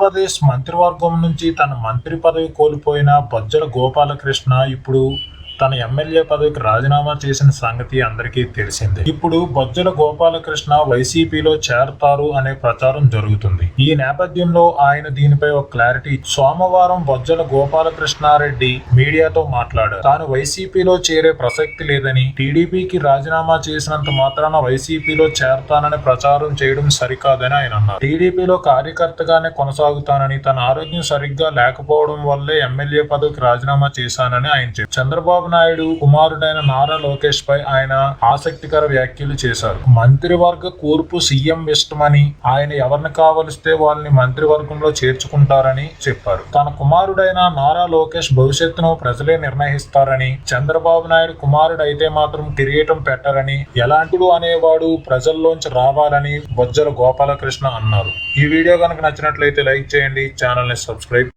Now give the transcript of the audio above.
ఆంధ్రప్రదేశ్ మంత్రివర్గం నుంచి తన మంత్రి పదవి కోల్పోయిన బొజ్జల గోపాలకృష్ణ ఇప్పుడు తన ఎమ్మెల్యే పదవికి రాజీనామా చేసిన సంగతి అందరికీ తెలిసిందే. ఇప్పుడు బొజ్జల గోపాలకృష్ణ వైసీపీలో చేరతారు అనే ప్రచారం జరుగుతుంది. ఈ నేపథ్యంలో ఆయన దీనిపై ఒక క్లారిటీ. సోమవారం బొజ్జల గోపాలకృష్ణారెడ్డి మీడియాతో మాట్లాడారు. తాను వైసీపీలో చేరే ప్రసక్తి లేదని టీడీపీకి రాజీనామా చేసినంత మాత్రాన వైసీపీలో చేరతానని ప్రచారం చేయడం సరికాదని ఆయన అన్నారు. టీడీపీలో కార్యకర్తగానే కొనసాగుతానని తన ఆరోగ్యం సరిగ్గా లేకపోవడం వల్లే ఎమ్మెల్యే పదవికి రాజీనామా చేశానని ఆయన చెప్పారు. చంద్రబాబు నాయుడు కుమారుడైన నారా లోకేష్ పై ఆయన ఆసక్తికర వ్యాఖ్యలు చేశారు. మంత్రివర్గ కూర్పు సీఎం ఇష్టమని ఆయన ఎవరిని కావలిస్తే వాళ్ళని మంత్రివర్గంలో చేర్చుకుంటారని చెప్పారు. తన కుమారుడైన నారా లోకేష్ భవిష్యత్తును ప్రజలే నిర్ణయిస్తారని చంద్రబాబు నాయుడు కుమారుడు అయితే మాత్రం కిరీటం పెట్టరని ఎలాంటిడు అనేవాడు ప్రజల్లోంచి రావాలని బొజ్జల గోపాలకృష్ణ అన్నారు. ఈ వీడియో కనుక నచ్చినట్లయితే లైక్ చేయండి ఛానల్ని సబ్స్క్రైబ్